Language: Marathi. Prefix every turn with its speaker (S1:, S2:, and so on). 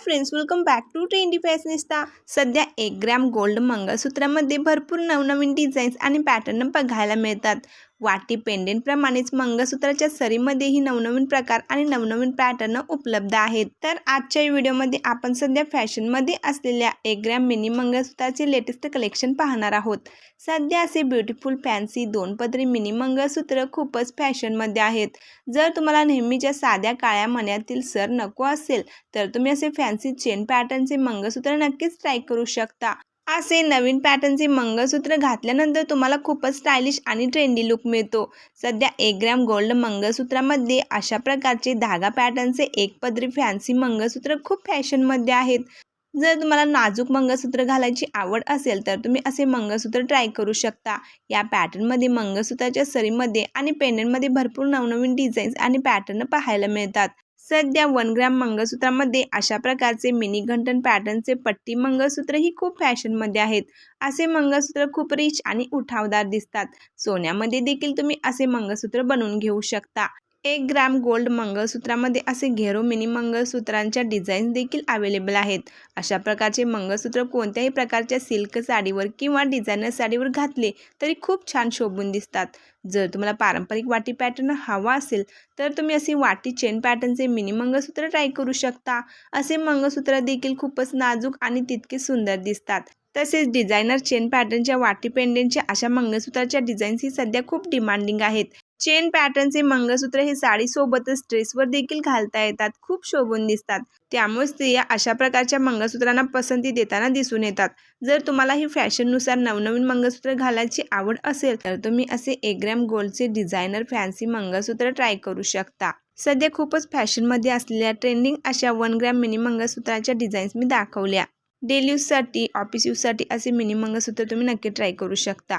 S1: Friends welcome back to trendy fashionista सध्या एक ग्रॅम गोल्ड मंगळसूत्रामध्ये भरपूर नवनवीन डिझाईन्स आणि पॅटर्न बघायला मिळतात. वाटी पेंडेंटप्रमाणेच मंगळसूत्राच्या सरीमध्येही नवनवीन प्रकार आणि नवनवीन पॅटर्न उपलब्ध आहेत. तर आजच्या व्हिडिओमध्ये आपण सध्या फॅशनमध्ये असलेल्या एक ग्रॅम मिनी मंगळसूत्राचे लेटेस्ट कलेक्शन पाहणार आहोत. सध्या असे ब्युटिफुल फॅन्सी दोन पदरी मिनी मंगळसूत्र खूपच फॅशनमध्ये आहेत. जर तुम्हाला नेहमीच्या साध्या काळ्या मण्यातील सर नको असेल तर तुम्ही असे फॅन्सी चेन पॅटर्नचे मंगळसूत्र नक्कीच ट्राय करू शकता. असे नवीन पॅटर्नचे मंगळसूत्र घातल्यानंतर तुम्हाला खूपच स्टायलिश आणि ट्रेंडी लुक मिळतो. सध्या एक ग्रॅम गोल्ड मंगळसूत्रामध्ये अशा प्रकारचे धागा पॅटर्नचे एक पदरी फॅन्सी मंगळसूत्र खूप फॅशनमध्ये आहेत. जर तुम्हाला नाजूक मंगळसूत्र घालायची आवड असेल तर तुम्ही असे मंगळसूत्र ट्राय करू शकता. या पॅटर्नमध्ये मंगळसूत्राच्या सरीमध्ये आणि पेंडंटमध्ये भरपूर नवनवीन डिझाईन्स आणि पॅटर्न पाहायला मिळतात. सध्या वन ग्रॅम मंगळसूत्रामध्ये अशा प्रकारचे मिनी घंटन पॅटर्नचे पट्टी मंगळसूत्र ही खूप फॅशनमध्ये आहेत. असे मंगळसूत्र खूप रिच आणि उठावदार दिसतात. सोन्यामध्ये देखील तुम्ही असे मंगळसूत्र बनवून घेऊ शकता. एक ग्रॅम गोल्ड मंगळसूत्रामध्ये असे घेरो मिनी मंगळसूत्रांच्या डिझाईन्स देखील अवेलेबल आहेत. अशा प्रकारचे मंगळसूत्र कोणत्याही प्रकारच्या सिल्क साडीवर किंवा डिझायनर साडीवर घातले तरी खूप छान शोभून दिसतात. जर तुम्हाला पारंपरिक वाटी पॅटर्न हवा असेल तर तुम्ही असे वाटी चेन पॅटर्नचे मिनी मंगळसूत्र ट्राय करू शकता. असे मंगळसूत्र देखील खूपच नाजूक आणि तितके सुंदर दिसतात. तसेच डिझायनर चेन पॅटर्नच्या वाटी पेंडेंटच्या अशा मंगळसूत्राच्या डिझाईन्स ही सध्या खूप डिमांडिंग आहेत. चेन पॅटर्नचे मंगळसूत्र हे साडीसोबतच ड्रेसवर देखील घालता येतात खूप शोभून दिसतात. त्यामुळे स्त्रिया अशा प्रकारच्या मंगळसूत्रांना पसंती देताना दिसून येतात. जर तुम्हाला ही फॅशननुसार नवनवीन मंगळसूत्र घालायची आवड असेल तर तुम्ही असे एक ग्रॅम गोल्डचे डिझायनर फॅन्सी मंगळसूत्र ट्राय करू शकता. सध्या खूपच फॅशनमध्ये असलेल्या ट्रेंडिंग अशा वन ग्रॅम मिनी मंगळसूत्राच्या डिझाईन्स मी दाखवल्या. डेली यूजसाठी ऑफिस यूजसाठी असे मिनी मंगळसूत्र तुम्ही नक्की ट्राय करू शकता.